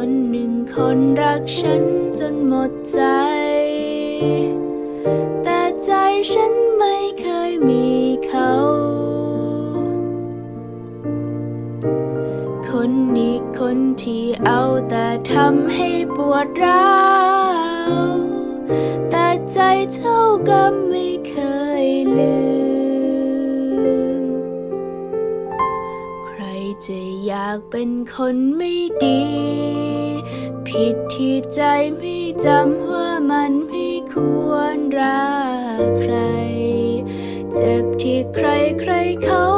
คนหนึ่งคนรักฉันจนหมดใจ แต่ใจฉันไม่เคยมีเขา คนนี้คนที่เอาแต่ทำให้ปวดร้าวแต่ใจเท่ากับไม่เคยลืม จะอยากเป็นคนไม่ดี ผิดที่ใจไม่จำว่ามันไม่ควรรักใคร เจ็บที่ใครใครเขา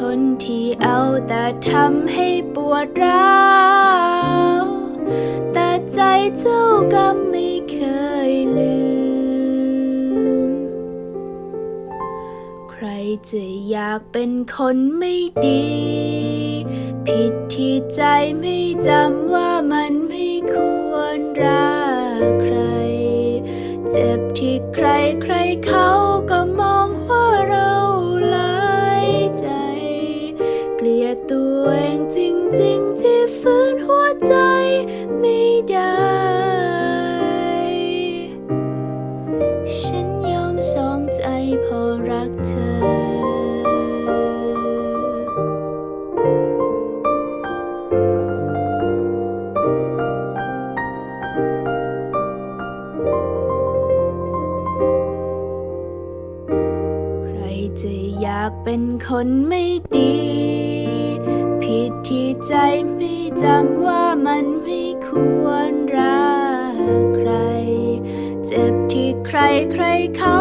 คนที่เอาแต่ทำให้ปวดร้าวแต่ใจเจ้ากรรมไม่เคยลืม ใครจะอยากเป็นคนไม่ดี ผิดที่ใจไม่จำว่ามันไม่ควรรักใคร เจ็บที่ใครใครเขา ใจไม่ได้ ฉันยอมสองใจเพอรักเธอใครจะอยากเป็นคนไม่ดี ผิดที่ใจไม่จำว่ามันไม่ควรรักใคร เจ็บที่ใครใครเขา